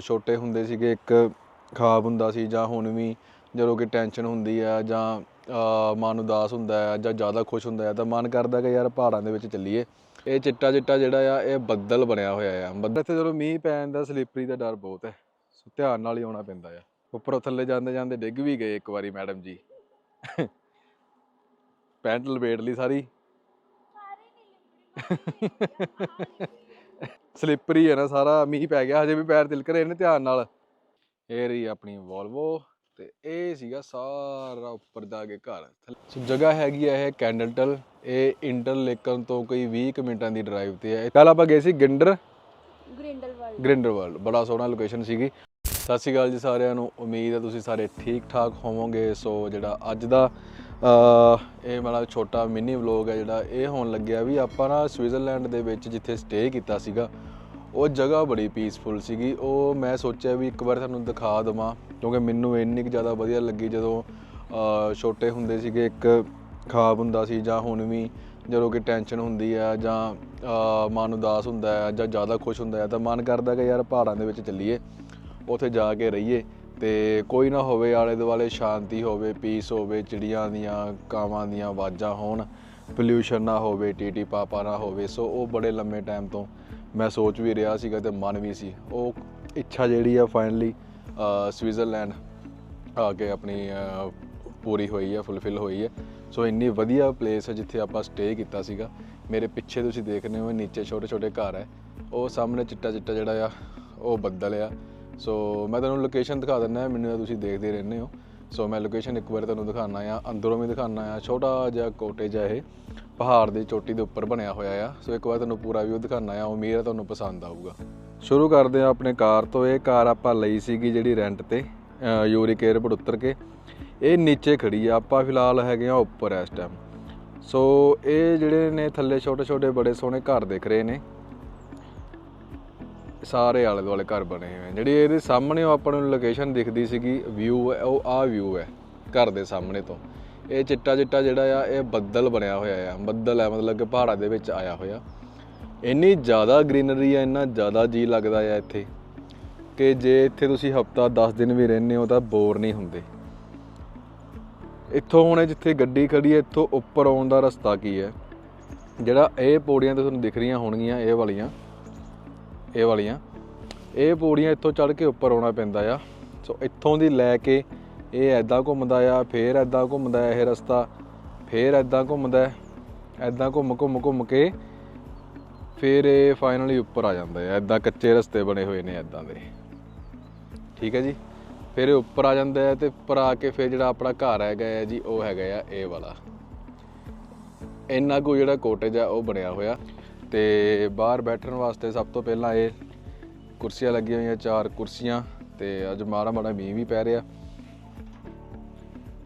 ਛੋਟੇ ਹੁੰਦੇ ਸੀਗੇ, ਇੱਕ ਖਾਬ ਹੁੰਦਾ ਸੀ ਜਾਂ ਹੁਣ ਵੀ ਜਦੋਂ ਕਿ ਟੈਨਸ਼ਨ ਹੁੰਦੀ ਆ ਜਾਂ ਮਨ ਉਦਾਸ ਹੁੰਦਾ ਹੈ ਜਾਂ ਜ਼ਿਆਦਾ ਖੁਸ਼ ਹੁੰਦਾ ਹੈ ਤਾਂ ਮਨ ਕਰਦਾ ਕਿ ਯਾਰ ਪਹਾੜਾਂ ਦੇ ਵਿੱਚ ਚੱਲੀਏ। ਇਹ ਚਿੱਟਾ ਚਿੱਟਾ ਜਿਹੜਾ ਆ, ਇਹ ਬੱਦਲ ਬਣਿਆ ਹੋਇਆ ਆ। ਬੱਦਲ ਇੱਥੇ ਜਦੋਂ ਮੀਂਹ ਪੈਣ ਦਾ ਸਲੀਪਰੀ ਦਾ ਡਰ ਬਹੁਤ ਹੈ ਸੋ ਧਿਆਨ ਨਾਲ ਹੀ ਆਉਣਾ ਪੈਂਦਾ ਆ। ਉੱਪਰੋਂ ਥੱਲੇ ਜਾਂਦੇ ਜਾਂਦੇ ਡਿੱਗ ਵੀ ਗਏ ਇੱਕ ਵਾਰੀ ਮੈਡਮ ਜੀ। ਪੈਂਟ ਲਪੇਟ ਲਈ ਸਾਰੀ। ਸਲਿੱਪਰੀ ਹੈ ਨਾ ਸਾਰਾ ਮੀਂਹ ਪੈ ਗਿਆ ਹਜੇ ਵੀ ਪੈਰ ਤਿਲਕ ਰਹੇ ਨੇ ਧਿਆਨ ਨਾਲ। ਇਹ ਰਹੀ ਆਪਣੀ ਵੋਲਵੋ ਤੇ ਇਹ ਸੀਗਾ ਸਾਰਾ ਉੱਪਰ ਜਾ ਕੇ ਘਰ। ਸੋ ਜਗ੍ਹਾ ਹੈਗੀ ਹੈ ਇਹ ਕੈਂਡਲਟਲ ਇਹ ਇੰਟਰਲੇਕਨ ਤੋਂ ਕੋਈ 20 ਕੁ ਮਿੰਟਾਂ ਦੀ ਡਰਾਈਵ ਤੇ ਹੈ ਕੱਲ ਆਪਾਂ ਗਏ ਸੀ ਗਿੰਡਰ ਗ੍ਰਿੰਡਰ ਵਰਲਡ ਬੜਾ ਸੋਹਣਾ ਲੋਕੇਸ਼ਨ ਸੀਗੀ। ਸਤਿ ਸ਼੍ਰੀ ਅਕਾਲ ਜੀ ਸਾਰਿਆਂ ਨੂੰ। ਉਮੀਦ ਹੈ ਤੁਸੀਂ ਸਾਰੇ ਠੀਕ ਠਾਕ ਹੋਵੋਗੇ। ਸੋ ਜਿਹੜਾ ਅੱਜ ਦਾ ਇਹ ਮੇਰਾ ਛੋਟਾ ਮਿਨੀ ਵਲੌਗ ਹੈ ਜਿਹੜਾ, ਇਹ ਹੋਣ ਲੱਗਿਆ ਵੀ ਆਪਾਂ ਨਾ ਸਵਿਟਜ਼ਰਲੈਂਡ ਦੇ ਵਿੱਚ ਜਿੱਥੇ ਸਟੇ ਕੀਤਾ ਸੀਗਾ, ਉਹ ਜਗ੍ਹਾ ਬੜੀ ਪੀਸਫੁਲ ਸੀਗੀ। ਉਹ ਮੈਂ ਸੋਚਿਆ ਵੀ ਇੱਕ ਵਾਰ ਤੁਹਾਨੂੰ ਦਿਖਾ ਦਵਾਂ, ਕਿਉਂਕਿ ਮੈਨੂੰ ਇੰਨੀ ਕੁ ਜ਼ਿਆਦਾ ਵਧੀਆ ਲੱਗੀ ਜਦੋਂ ਛੋਟੇ ਹੁੰਦੇ ਸੀਗੇ, ਇੱਕ ਖਾਬ ਹੁੰਦਾ ਸੀ ਜਾਂ ਹੁਣ ਵੀ ਜਦੋਂ ਕਿ ਟੈਨਸ਼ਨ ਹੁੰਦੀ ਆ ਜਾਂ ਮਨ ਉਦਾਸ ਹੁੰਦਾ ਹੈ ਜਾਂ ਜ਼ਿਆਦਾ ਖੁਸ਼ ਹੁੰਦਾ ਹੈ ਤਾਂ ਮਨ ਕਰਦਾ ਕਿ ਯਾਰ ਪਹਾੜਾਂ ਦੇ ਵਿੱਚ ਚੱਲੀਏ, ਉੱਥੇ ਜਾ ਕੇ ਰਹੀਏ। ਤੇ ਕੋਈ ਨਾ ਹੋਵੇ, ਆਲੇ ਦੁਆਲੇ ਸ਼ਾਂਤੀ ਹੋਵੇ ਪੀਸ ਹੋਵੇ, ਚਿੜੀਆਂ ਦੀਆਂ ਕਾਵਾਂ ਦੀਆਂ ਆਵਾਜ਼ਾਂ ਹੋਣ ਪੋਲਿਊਸ਼ਨ ਨਾ ਹੋਵੇ, ਟੀਟੀ, ਪਾਪਾ ਨਾ ਹੋਵੇ। ਸੋ ਉਹ ਬੜੇ ਲੰਮੇ ਟਾਈਮ ਤੋਂ ਮੈਂ ਸੋਚ ਵੀ ਰਿਹਾ ਸੀਗਾ ਤੇ ਮਨ ਵੀ ਸੀ। ਉਹ ਇੱਛਾ ਜਿਹੜੀ ਆ ਫਾਈਨਲੀ ਸਵਿਟਜ਼ਰਲੈਂਡ ਆ ਕੇ ਆਪਣੀ ਪੂਰੀ ਹੋਈ ਹੈ ਫੁੱਲਫਿਲ ਹੋਈ ਹੈ ਸੋ ਇੰਨੀ ਵਧੀਆ ਪਲੇਸ ਹੈ ਜਿੱਥੇ ਆਪਾਂ ਸਟੇ ਕੀਤਾ ਸੀਗਾ। ਮੇਰੇ ਪਿੱਛੇ ਤੁਸੀਂ ਦੇਖ ਰਹੇ ਹੋ, ਨੀਚੇ ਛੋਟੇ ਛੋਟੇ ਘਰ ਹੈ ਉਹ ਸਾਹਮਣੇ ਚਿੱਟਾ ਚਿੱਟਾ ਜਿਹੜਾ ਆ, ਉਹ ਬੱਦਲ ਆ। ਸੋ ਮੈਂ ਤੁਹਾਨੂੰ ਲੋਕੇਸ਼ਨ ਦਿਖਾ ਦਿੰਦਾ ਮੈਨੂੰ ਤਾਂ ਤੁਸੀਂ ਦੇਖਦੇ ਰਹਿੰਦੇ ਹੋ। ਸੋ ਮੈਂ ਲੋਕੇਸ਼ਨ ਇੱਕ ਵਾਰ ਤੁਹਾਨੂੰ ਦਿਖਾਣਾ ਆ ਅੰਦਰੋਂ ਵੀ ਦਿਖਾਣਾ ਆ ਛੋਟਾ ਜਿਹਾ ਕੋਟੇਜ ਆ ਇਹ ਪਹਾੜ ਦੀ ਚੋਟੀ ਦੇ ਉੱਪਰ ਬਣਿਆ ਹੋਇਆ ਆ। ਸੋ ਇੱਕ ਵਾਰ ਤੁਹਾਨੂੰ ਪੂਰਾ ਵਿਊ ਦਿਖਾਣਾ ਆ ਉਮੀਦ ਹੈ ਤੁਹਾਨੂੰ ਪਸੰਦ ਆਊਗਾ। ਸ਼ੁਰੂ ਕਰਦੇ ਆ ਆਪਣੇ ਕਾਰ ਤੋਂ ਇਹ ਕਾਰ ਆਪਾਂ ਲਈ ਸੀਗੀ ਜਿਹੜੀ ਰੈਂਟ ਤੇ ਅ, ਯੂਰਿਕ 에ਅਰਪੋਰਟ ਉਤਰ ਕੇ। ਇਹ ਨੀਚੇ ਖੜੀ ਆ ਆਪਾਂ ਫਿਲਹਾਲ ਹੈਗੇ ਆ ਉੱਪਰ ਇਸ ਟਾਈਮ ਸੋ ਇਹ ਜਿਹੜੇ ਨੇ ਥੱਲੇ ਛੋਟੇ ਛੋਟੇ ਬੜੇ ਸੋਹਣੇ ਘਰ ਦਿਖ ਰਹੇ ਨੇ। ਸਾਰੇ ਆਲੇ ਦੁਆਲੇ ਘਰ ਬਣੇ ਹੋਏ ਆ। ਜਿਹੜੀ ਇਹਦੇ ਸਾਹਮਣੇ ਉਹ ਆਪਾਂ ਨੂੰ ਲੋਕੇਸ਼ਨ ਦਿਖਦੀ ਸੀਗੀ ਵਿਊ ਹੈ, ਉਹ ਆ ਵਿਊ ਹੈ, ਘਰ ਦੇ ਸਾਹਮਣੇ ਤੋਂ। ਇਹ ਚਿੱਟਾ ਚਿੱਟਾ ਜਿਹੜਾ ਆ, ਇਹ ਬੱਦਲ ਬਣਿਆ ਹੋਇਆ ਆ। ਬੱਦਲ ਹੈ ਮਤਲਬ ਕਿ ਪਹਾੜਾਂ ਦੇ ਵਿੱਚ ਆਇਆ ਹੋਇਆ। ਇੰਨੀ ਜ਼ਿਆਦਾ ਗ੍ਰੀਨਰੀ ਆ, ਇੰਨਾ ਜ਼ਿਆਦਾ ਜੀ ਲੱਗਦਾ ਆ ਇੱਥੇ, ਕਿ ਜੇ ਇੱਥੇ ਤੁਸੀਂ ਹਫਤਾ 10 ਦਿਨ ਵੀ ਰਹਿੰਦੇ ਹੋ ਤਾਂ ਬੋਰ ਨਹੀਂ ਹੁੰਦੇ। ਇੱਥੋਂ ਹੁਣ ਜਿੱਥੇ ਗੱਡੀ ਖੜੀ ਹੈ, ਇੱਥੋਂ ਉੱਪਰ ਆਉਣ ਦਾ ਰਸਤਾ ਕੀ ਹੈ? ਜਿਹੜਾ ਇਹ ਪੌੜੀਆਂ ਤੇ ਤੁਹਾਨੂੰ ਦਿਖ ਰਹੀਆਂ ਹੋਣਗੀਆਂ, ਇਹ ਵਾਲੀਆਂ। ਇਹ ਵਾਲੀਆਂ। ਇਹ ਪੌੜੀਆਂ ਇੱਥੋਂ ਚੜ੍ਹ ਕੇ ਉੱਪਰ ਆਉਣਾ ਪੈਂਦਾ ਆ। ਸੋ ਇੱਥੋਂ ਦੀ ਲੈ ਕੇ ਇਹ ਐਦਾਂ ਘੁੰਮਦਾ ਆ, ਫੇਰ ਐਦਾਂ ਘੁੰਮਦਾ ਹੈ ਇਹ ਰਸਤਾ, ਫੇਰ ਐਦਾਂ ਘੁੰਮਦਾ ਹੈ ਐਦਾਂ ਘੁੰਮ ਘੁੰਮ ਘੁੰਮ ਕੇ ਫਿਰ ਇਹ ਫਾਈਨਲੀ ਉੱਪਰ ਆ ਜਾਂਦਾ ਹੈ ਐਦਾਂ ਕੱਚੇ ਰਸਤੇ ਬਣੇ ਹੋਏ ਨੇ ਐਦਾਂ ਦੇ। ਠੀਕ ਹੈ ਜੀ? ਫਿਰ ਇਹ ਉੱਪਰ ਆ ਜਾਂਦਾ ਹੈ ਤੇ ਉੱਪਰ ਆ ਕੇ ਫਿਰ ਜਿਹੜਾ ਆਪਣਾ ਘਰ ਹੈਗਾ ਹੈ ਜੀ, ਉਹ ਹੈਗਾ ਆ ਇਹ ਵਾਲਾ। ਇੰਨਾ ਕੋ ਜਿਹੜਾ ਕੋਟੇਜ ਆ, ਉਹ ਬਣਿਆ ਹੋਇਆ। ਤੇ ਬਾਹਰ ਬੈਠਣ ਵਾਸਤੇ ਸਭ ਤੋਂ ਪਹਿਲਾਂ ਇਹ ਕੁਰਸੀਆਂ ਲੱਗੀਆਂ ਹੋਈਆਂ, ਚਾਰ ਕੁਰਸੀਆਂ ਤੇ ਅੱਜ ਮਾੜਾ ਮਾੜਾ ਮੀਂਹ ਵੀ ਪੈ ਰਿਹਾ।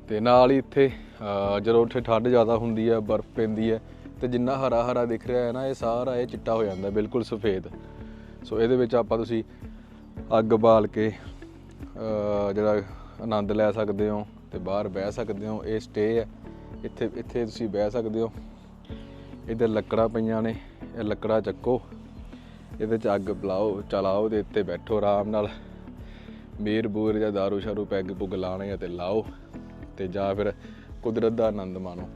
ਤੇ ਨਾਲ ਹੀ ਇੱਥੇ ਜਦੋਂ ਉੱਥੇ ਠੰਡ ਜ਼ਿਆਦਾ ਹੁੰਦੀ ਹੈ, ਬਰਫ਼ ਪੈਂਦੀ ਹੈ, ਤੇ ਜਿੰਨਾ ਹਰਾ ਹਰਾ ਦਿਖ ਰਿਹਾ ਹੈ ਨਾ, ਇਹ ਸਾਰਾ ਇਹ ਚਿੱਟਾ ਹੋ ਜਾਂਦਾ, ਬਿਲਕੁਲ ਸਫੇਦ। ਸੋ ਇਹਦੇ ਵਿੱਚ ਆਪਾਂ ਤੁਸੀਂ ਅੱਗ ਬਾਲ ਕੇ ਜਿਹੜਾ ਆਨੰਦ ਲੈ ਸਕਦੇ ਹੋ ਤੇ ਬਾਹਰ ਬਹਿ ਸਕਦੇ ਹੋ। ਇਹ ਸਟੇ ਹੈ। ਇੱਥੇ ਇੱਥੇ ਤੁਸੀਂ ਬਹਿ ਸਕਦੇ ਹੋ। ਇੱਧਰ ਲੱਕੜਾਂ ਪਈਆਂ ਨੇ। ਇਹ ਲੱਕੜਾ ਚੱਕੋ, ਇਹਦੇ ਚ ਅੱਗ ਬਲਾਓ, ਚਲਾਓ ਤੇ ਇੱਥੇ ਬੈਠੋ ਆਰਾਮ ਨਾਲ। ਮੀਰ ਬੂਰ ਜਾਂ ਦਾਰੂ ਸ਼ਾਰੂ ਪੈਗ ਪੁੱਗ ਲਾਣੇ ਆ ਤੇ ਲਾਓ ਤੇ ਜਾਂ ਫਿਰ ਕੁਦਰਤ ਦਾ ਆਨੰਦ ਮਾਣੋ।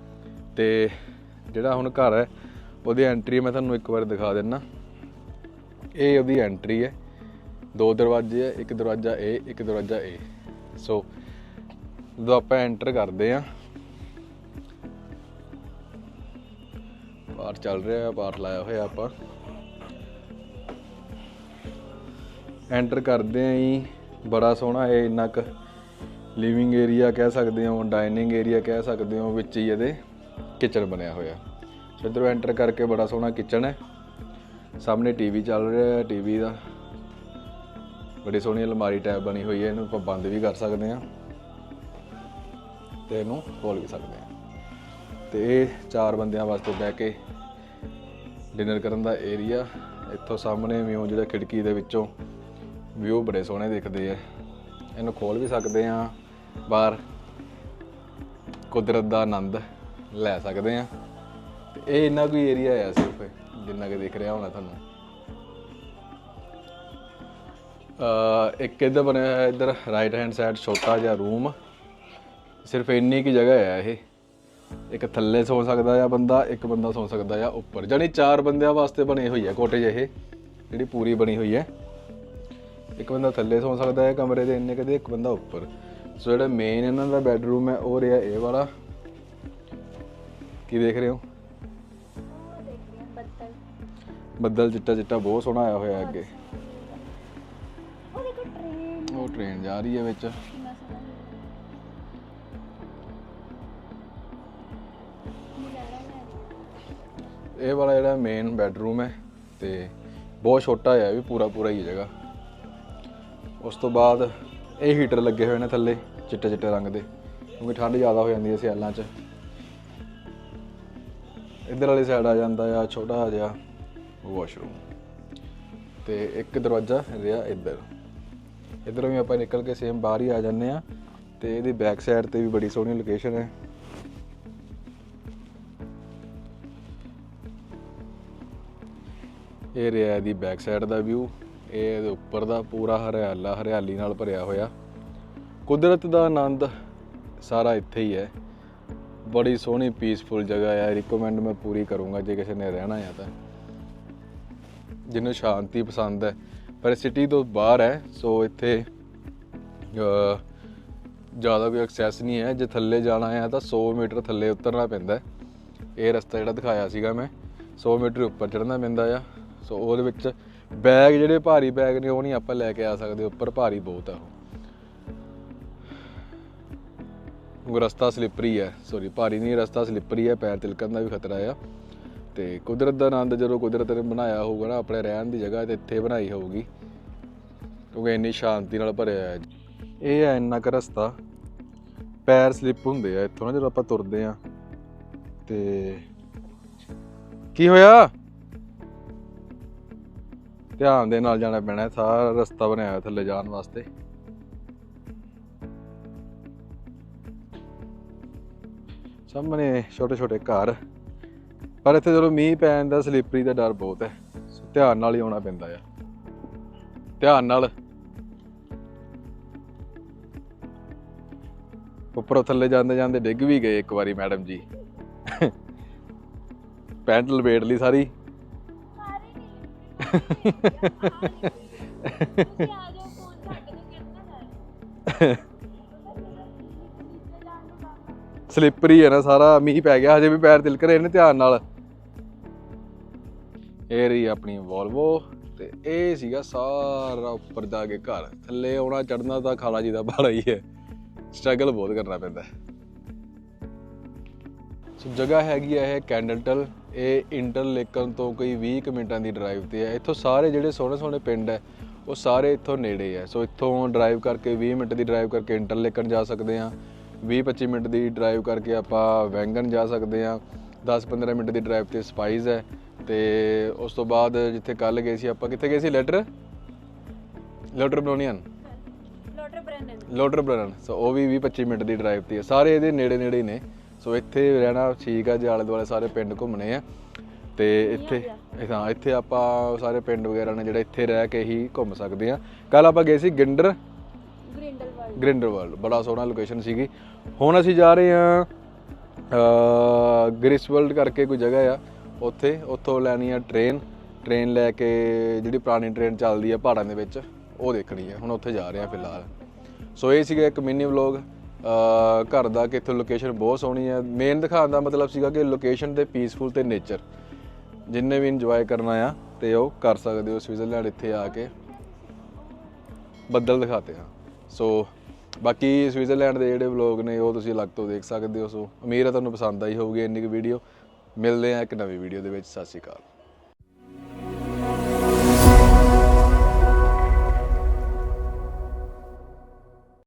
ਤੇ ਜਿਹੜਾ ਹੁਣ ਘਰ ਹੈ, ਉਹਦੀ ਐਂਟਰੀ ਮੈਂ ਤੁਹਾਨੂੰ ਇੱਕ ਵਾਰ ਦਿਖਾ ਦਿੰਨਾ। ਇਹ ਉਹਦੀ ਐਂਟਰੀ ਹੈ। ਦੋ ਦਰਵਾਜ਼ੇ ਹੈ ਇੱਕ ਦਰਵਾਜ਼ਾ ਏ ਇੱਕ ਦਰਵਾਜ਼ਾ ਏ ਸੋ ਜਦੋਂ ਆਪਾਂ ਐਂਟਰ ਕਰਦੇ ਆ ਪਾਠ ਚੱਲ ਰਿਹਾ ਹੈ, ਪਾਠ ਲਾਇਆ ਹੋਇਆ ਆਪਾਂ। ਐਂਟਰ ਕਰਦੇ ਆਂ ਜੀ। ਬੜਾ ਸੋਹਣਾ ਇਹ ਇੰਨਾ ਕੁ ਲਿਵਿੰਗ ਏਰੀਆ ਕਹਿ ਸਕਦੇ ਹੋ ਡਾਈਨਿੰਗ ਏਰੀਆ ਕਹਿ ਸਕਦੇ ਹੋ, ਵਿੱਚ ਹੀ ਇਹਦੇ ਕਿਚਨ ਬਣਿਆ ਹੋਇਆ। ਸੋ ਇੱਧਰੋਂ ਐਂਟਰ ਕਰਕੇ ਬੜਾ ਸੋਹਣਾ ਕਿਚਨ ਹੈ। ਸਾਹਮਣੇ ਟੀਵੀ ਚੱਲ ਰਿਹਾ ਹੈ ਟੀਵੀ ਦਾ। ਬੜੀ ਸੋਹਣੀ ਅਲਮਾਰੀ ਟਾਈਪ ਬਣੀ ਹੋਈ ਹੈ, ਇਹਨੂੰ ਆਪਾਂ ਬੰਦ ਵੀ ਕਰ ਸਕਦੇ ਹਾਂ। ਤੇ ਇਹਨੂੰ ਖੋਲ ਵੀ ਸਕਦੇ ਹਾਂ। ਤੇ ਇਹ ਚਾਰ ਬੰਦਿਆਂ ਵਾਸਤੇ ਬਹਿ ਕੇ ਡਿਨਰ ਕਰਨ ਦਾ ਏਰੀਆ ਇੱਥੋਂ ਸਾਹਮਣੇ ਵਿਊ ਜਿਹੜਾ ਖਿੜਕੀ ਦੇ ਵਿੱਚੋਂ ਵਿਊ ਬੜੇ ਸੋਹਣੇ ਦਿਖਦੇ ਆ। ਇਹਨੂੰ ਖੋਲ ਵੀ ਸਕਦੇ ਆ। ਬਾਹਰ ਕੁਦਰਤ ਦਾ ਆਨੰਦ ਲੈ ਸਕਦੇ ਆ। ਤੇ ਇਹ ਇੰਨਾ ਕੋਈ ਏਰੀਆ ਆ ਸਿਰਫ, ਜਿੰਨਾ ਕਿ ਦਿਖ ਰਿਹਾ ਹੋਣਾ ਤੁਹਾਨੂੰ। ਅ ਇੱਕ ਇੱਧਰ ਬਣਿਆ ਹੋਇਆ, ਇੱਧਰ ਰਾਈਟ ਹੈਂਡ ਸਾਈਡ ਛੋਟਾ ਜਿਹਾ ਰੂਮ ਸਿਰਫ ਇੰਨੀ ਕੀ ਜਗ੍ਹਾ ਹੈ ਇਹ। ਇੱਕ ਥੱਲੇ ਸੌ ਸਕਦਾ ਆ ਬੰਦਾ ਇੱਕ ਬੰਦਾ ਸੌ ਸਕਦਾ ਆ ਉੱਪਰ। ਜਾਨੀ ਚਾਰ ਬੰਦਿਆਂ ਵਾਸਤੇ ਬਣੀ ਹੋਈ ਹੈ ਕੋਟੇਜ ਇਹ ਜਿਹੜੀ ਪੂਰੀ ਬਣੀ ਹੋਈ ਹੈ ਇੱਕ ਬੰਦਾ ਥੱਲੇ ਸੌ ਸਕਦਾ ਹੈ ਕਮਰੇ ਦੇ ਇੰਨੇ ਕਦੇ ਇੱਕ ਬੰਦਾ ਉੱਪਰ। ਸੋ ਜਿਹੜਾ ਮੇਨ ਇਹਨਾਂ ਦਾ ਬੈੱਡਰੂਮ ਹੈ ਉਹ ਰਿਹਾ ਇਹ ਵਾਲਾ। ਕੀ ਦੇਖ ਰਹੇ ਹੋ? ਬੱਦਲ ਬੱਦਲ ਚਿੱਟਾ ਚਿੱਟਾ ਬਹੁਤ ਸੋਹਣਾ ਆਇਆ ਹੋਇਆ ਅੱਗੇ। ਉਹ ਦੇਖੋ ਟ੍ਰੇਨ ਉਹ ਟ੍ਰੇਨ ਜਾ ਰਹੀ ਹੈ ਵਿੱਚ। ਇਹ ਵਾਲਾ ਜਿਹੜਾ ਮੇਨ ਬੈੱਡਰੂਮ ਹੈ ਤੇ ਬਹੁਤ ਛੋਟਾ ਹੈ ਵੀ, ਪੂਰਾ ਪੂਰਾ ਹੀ ਹੈ ਜਗ੍ਹਾ। ਉਸ ਤੋਂ ਬਾਅਦ ਇਹ ਹੀਟਰ ਲੱਗੇ ਹੋਏ ਨੇ ਥੱਲੇ, ਚਿੱਟੇ ਚਿੱਟੇ ਰੰਗ ਦੇ, ਕਿਉਂਕਿ ਠੰਡ ਜ਼ਿਆਦਾ ਹੋ ਜਾਂਦੀ ਹੈ ਸਿਆਲਾਂ 'ਚ। ਇੱਧਰ ਵਾਲੀ ਸਾਈਡ ਆ ਜਾਂਦਾ ਆ, ਛੋਟਾ ਜਿਹਾ ਵਾਸ਼ਰੂਮ ਤੇ ਇੱਕ ਦਰਵਾਜ਼ਾ ਰਿਹਾ ਇੱਧਰ। ਇੱਧਰੋਂ ਵੀ ਆਪਾਂ ਨਿਕਲ ਕੇ ਸੇਮ ਬਾਹਰ ਹੀ ਆ ਜਾਂਦੇ ਆ ਤੇ ਇਹਦੀ ਬੈਕ ਸਾਈਡ ਤੇ ਵੀ ਬੜੀ ਸੋਹਣੀ ਲੋਕੇਸ਼ਨ ਹੈ। ਇਹ ਰਿਹਾ ਇਹਦੀ ਬੈਕ ਸਾਈਡ ਦਾ ਵਿਊ ਇਹ ਇਹਦੇ ਉੱਪਰ ਦਾ ਪੂਰਾ ਹਰਿਆਲਾ, ਹਰਿਆਲੀ ਨਾਲ ਭਰਿਆ ਹੋਇਆ। ਕੁਦਰਤ ਦਾ ਆਨੰਦ ਸਾਰਾ ਇੱਥੇ ਹੀ ਹੈ। ਬੜੀ ਸੋਹਣੀ ਪੀਸਫੁਲ ਜਗ੍ਹਾ ਹੈ ਰਿਕਮੈਂਡ ਮੈਂ ਪੂਰੀ ਕਰੂੰਗਾ ਜੇ ਕਿਸੇ ਨੇ ਰਹਿਣਾ ਹੈ ਤਾਂ। ਜਿਹਨੂੰ ਸ਼ਾਂਤੀ ਪਸੰਦ ਹੈ। ਪਰ ਸਿਟੀ ਤੋਂ ਬਾਹਰ ਹੈ ਸੋ ਇੱਥੇ ਜ਼ਿਆਦਾ ਕੋਈ ਐਕਸੈਸ ਨਹੀਂ ਹੈ। ਜੇ ਥੱਲੇ ਜਾਣਾ ਹੈ ਤਾਂ 100 ਮੀਟਰ ਥੱਲੇ ਉਤਰਨਾ ਪੈਂਦਾ। ਇਹ ਰਸਤਾ ਜਿਹੜਾ ਦਿਖਾਇਆ ਸੀਗਾ ਮੈਂ 100 ਮੀਟਰ ਉੱਪਰ ਚੜ੍ਹਨਾ ਪੈਂਦਾ ਆ। ਸੋ ਉਹਦੇ ਵਿੱਚ ਬੈਗ ਜਿਹੜੇ ਭਾਰੀ ਬੈਗ ਨੇ ਉਹ ਨਹੀਂ ਆਪਾਂ ਲੈ ਕੇ ਆ ਸਕਦੇ, ਉੱਪਰ ਭਾਰੀ ਬਹੁਤ ਆ ਉਹ। ਰਸਤਾ ਸਲਿੱਪਰੀ ਹੈ ਸੌਰੀ ਭਾਰੀ ਨਹੀਂ, ਰਸਤਾ ਸਲਿੱਪਰੀ ਹੈ, ਪੈਰ ਤਿਲਕਣ ਦਾ ਵੀ ਖਤਰਾ ਆ। ਤੇ ਕੁਦਰਤ ਦਾ ਆਨੰਦ ਜਦੋਂ ਕੁਦਰਤ ਨੇ ਬਣਾਇਆ ਹੋਊਗਾ ਨਾ, ਆਪਣੇ ਰਹਿਣ ਦੀ ਜਗ੍ਹਾ ਤੇ ਇੱਥੇ ਬਣਾਈ ਹੋਊਗੀ, ਕਿਉਂਕਿ ਇੰਨੀ ਸ਼ਾਂਤੀ ਨਾਲ ਭਰਿਆ ਹੈ ਇਹ ਹੈ ਇੰਨਾ ਕੁ ਰਸਤਾ, ਪੈਰ ਸਲਿੱਪ ਹੁੰਦੇ ਆ ਇੱਥੋਂ ਨਾ ਜਦੋਂ ਆਪਾਂ ਤੁਰਦੇ ਆ। ਤੇ ਕੀ ਹੋਇਆ? ਧਿਆਨ ਦੇ ਨਾਲ ਜਾਣਾ ਪੈਣਾ, ਸਾਰਾ ਰਸਤਾ ਬਣਿਆ ਹੋਇਆ ਥੱਲੇ ਜਾਣ ਵਾਸਤੇ। ਸਾਹਮਣੇ ਛੋਟੇ ਛੋਟੇ ਘਰ। ਪਰ ਇੱਥੇ ਜਦੋਂ ਮੀਂਹ ਪੈਣ ਦਾ ਸਲਿੱਪਰੀ ਦਾ ਡਰ ਬਹੁਤ ਹੈ। ਸੋ ਧਿਆਨ ਨਾਲ ਹੀ ਆਉਣਾ ਪੈਂਦਾ ਆ। ਧਿਆਨ ਨਾਲ। ਉੱਪਰੋਂ ਥੱਲੇ ਜਾਂਦੇ ਜਾਂਦੇ ਡਿੱਗ ਵੀ ਗਏ ਇੱਕ ਵਾਰੀ ਮੈਡਮ ਜੀ। ਪੈਂਟ ਲਪੇਟ ਲਈ ਸਾਰੀ। ਸਲਿੱਪਰੀ ਹੈ ਨਾ ਸਾਰਾ, ਮੀਂਹ ਪੈ ਗਿਆ, ਹਜੇ ਵੀ ਪੈਰ ਤਿਲਕ ਰਹੇ ਨੇ ਧਿਆਨ ਨਾਲ। ਇਹ ਰਹੀ ਆਪਣੀ ਵੋਲਵੋ ਤੇ ਇਹ ਸੀਗਾ ਸਾਰਾ ਉੱਪਰ ਜਾ ਕੇ ਘਰ। ਥੱਲੇ ਆਉਣਾ ਚੜਨਾ ਤਾਂ ਖਾਲਾ ਜੀ ਦਾ ਬਾਲਾ ਹੀ ਹੈ। ਸਟਰਗਲ ਬਹੁਤ ਕਰਨਾ ਪੈਂਦਾ ਸੋ ਜਗ੍ਹਾ ਹੈਗੀ ਹੈ ਇਹ ਕੈਂਡਲਟਲ ਇਹ ਇੰਟਰਲੇਕਨ ਤੋਂ ਕੋਈ 20 ਕੁ ਮਿੰਟਾਂ ਦੀ ਡਰਾਈਵ ਤੇ ਹੈ। ਇੱਥੋਂ ਸਾਰੇ ਜਿਹੜੇ ਸੋਹਣੇ ਸੋਹਣੇ ਪਿੰਡ ਹੈ ਉਹ ਸਾਰੇ ਇੱਥੋਂ ਨੇੜੇ ਹੈ। ਸੋ ਇੱਥੋਂ ਡਰਾਈਵ ਕਰਕੇ 20 ਮਿੰਟ ਦੀ ਡਰਾਈਵ ਕਰਕੇ ਇੰਟਰਲੇਕਨ ਜਾ ਸਕਦੇ ਹਾਂ। 20-25 ਮਿੰਟ ਦੀ ਡਰਾਈਵ ਕਰਕੇ ਆਪਾਂ ਵੈਂਗਨ ਜਾ ਸਕਦੇ ਹਾਂ। 10-15 ਮਿੰਟ ਦੀ ਡਰਾਈਵ ਤੇ ਸਪਾਈਸ ਹੈ। ਤੇ ਉਸ ਤੋਂ ਬਾਅਦ ਜਿੱਥੇ ਕੱਲ ਗਏ ਸੀ ਆਪਾਂ ਕਿੱਥੇ ਗਏ ਸੀ ਲੈਟਰ? Lauterbrunnen? Lauterbrunnen Lauterbrunnen so ਉਹ ਵੀ 20-25 ਮਿੰਟ ਦੀ ਡਰਾਈਵ ਤੇ ਹੈ। ਸਾਰੇ ਇਹਦੇ ਨੇੜੇ ਨੇੜੇ ਹੀ ਨੇ। ਸੋ ਇੱਥੇ ਰਹਿਣਾ ਠੀਕ ਆ ਜੇ ਆਲੇ ਦੁਆਲੇ ਸਾਰੇ ਪਿੰਡ ਘੁੰਮਣੇ ਆ। ਤੇ ਇੱਥੇ ਤਾਂ ਇੱਥੇ ਆਪਾਂ ਸਾਰੇ ਪਿੰਡ ਵਗੈਰਾ ਨੇ ਜਿਹੜੇ ਇੱਥੇ ਰਹਿ ਕੇ ਹੀ ਘੁੰਮ ਸਕਦੇ ਆ। ਕੱਲ ਆਪਾਂ ਗਏ ਸੀ ਗਿੰਡਰ ਗ੍ਰਿੰਡਲਵਾਲਡ ਗ੍ਰਿੰਡਰਵਰਲਡ ਬੜਾ ਸੋਹਣਾ ਲੋਕੇਸ਼ਨ ਸੀਗੀ। ਹੁਣ ਅਸੀਂ ਜਾ ਰਹੇ ਆ ਗ੍ਰਿਸਵਰਲਡ ਕਰਕੇ ਕੋਈ ਜਗ੍ਹਾ ਆ। ਉੱਥੇ ਉੱਥੋਂ ਲੈਣੀ ਆ ਟ੍ਰੇਨ। ਟ੍ਰੇਨ ਲੈ ਕੇ ਜਿਹੜੀ ਪੁਰਾਣੀ ਟ੍ਰੇਨ ਚੱਲਦੀ ਆ ਪਹਾੜਾਂ ਦੇ ਵਿੱਚ ਉਹ ਦੇਖਣੀ ਆ। ਹੁਣ ਉੱਥੇ ਜਾ ਰਹੇ ਆ ਫਿਲਹਾਲ। ਸੋ ਇਹ ਸੀਗਾ ਇੱਕ ਮਿਨੀ ਵਲੌਗ ਘਰ ਦਾ ਕਿ ਇੱਥੋਂ ਲੋਕੇਸ਼ਨ ਬਹੁਤ ਸੋਹਣੀ ਹੈ। ਮੇਨ ਦਿਖਾਉਣ ਦਾ ਮਤਲਬ ਸੀਗਾ ਕਿ ਲੋਕੇਸ਼ਨ ਤੇ ਪੀਸਫੁਲ ਤੇ ਨੇਚਰ ਜਿੰਨੇ ਵੀ ਇੰਜੋਏ ਕਰਨਾ ਆ, ਤੇ ਉਹ ਕਰ ਸਕਦੇ ਹੋ। ਸਵਿਟਜ਼ਰਲੈਂਡ ਇੱਥੇ ਆ ਕੇ ਬੱਦਲ ਦਿਖਾਤੇ ਹਾਂ ਸੋ ਬਾਕੀ ਸਵਿਟਜ਼ਰਲੈਂਡ ਦੇ ਜਿਹੜੇ ਵਲੌਗ ਨੇ, ਉਹ ਤੁਸੀਂ ਅਲੱਗ ਤੋਂ ਦੇਖ ਸਕਦੇ ਹੋ। ਸੋ ਉਮੀਦ ਹੈ ਤੁਹਾਨੂੰ ਪਸੰਦ ਆਈ ਹੋਊਗੀ ਇੰਨੀ ਕੁ ਵੀਡੀਓ ਮਿਲਦੇ ਆ ਇੱਕ ਨਵੀਂ ਵੀਡੀਓ ਦੇ ਵਿੱਚ। ਸਤਿ ਸ਼੍ਰੀ ਅਕਾਲ।